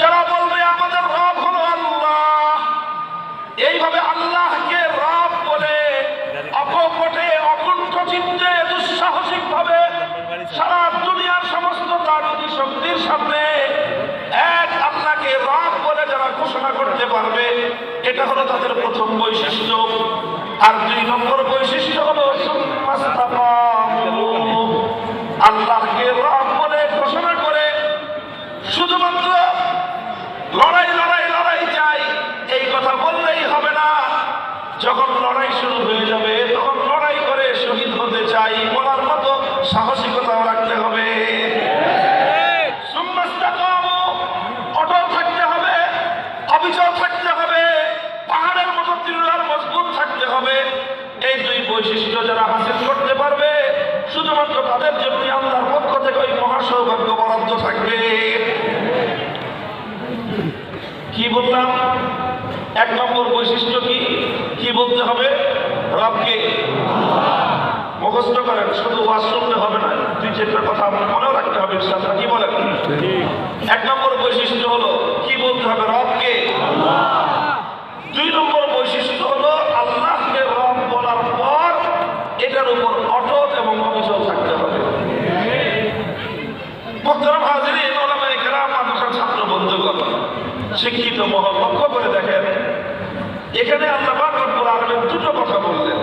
যারা বলবে আমাদের রব হলো আল্লাহ এইভাবে আল্লাহকে রব বলে অকপটে অকুণ্ঠ চিত্তে দুঃসাহসিক ভাবে সারা দুনিয়ার সমস্ত তাগুতি শক্তির সামনে এক আল্লাহকে রব বলে যারা ঘোষণা করতে পারবে এটা হলো তাদের প্রথম বৈশিষ্ট্য। আর দুই নম্বর বৈশিষ্ট্য হলো সুন্নাস্তাকামু। আল্লাহকে রব বলে ঘোষণা করে শুধুমাত্র লড়াই লড়াই লড়াই চাই এই কথা বললেই হবে না যখন লড়াই শুরু হয়ে যাবে, তখন লড়াই করে শহীদ হতে চাই। বলার মতো সাহসিকতাও রাখতে হবে। থাকতে হবে, অবিচল থাকতে হবে, পাহাড়ের মতো মজবুত থাকতে হবে। এই দুই বৈশিষ্ট্য যারা হাসিল করতে পারবে, শুধুমাত্র তাদের থেকে ওই থাকবে। এক নম্বর বৈশিষ্ট্য কি? বলতে হবে রবকে মুখস্থ করেন শুধু ওয়াজ শুনলে হবে না দুই চারটা কথা আপনার মনেও রাখতে হবে ইনশাআল্লাহ। কি বলেন? এক নম্বর বৈশিষ্ট্য হলো কি বলতে হবে রবকে? দুই নম্বর বৈশিষ্ট্য হলো আল্লাহকে রব বলার পর এটার উপর অটল এবং অবিচল থাকতে হবে। মোহতারাম হাজিরিন ওলামায়ে কেরাম মাদ্রাসার ছাত্র বন্ধুগণ শিক্ষিত মহল লক্ষ্য করে দেখেন এখানে আল্লাহ দুটো কথা বললেন।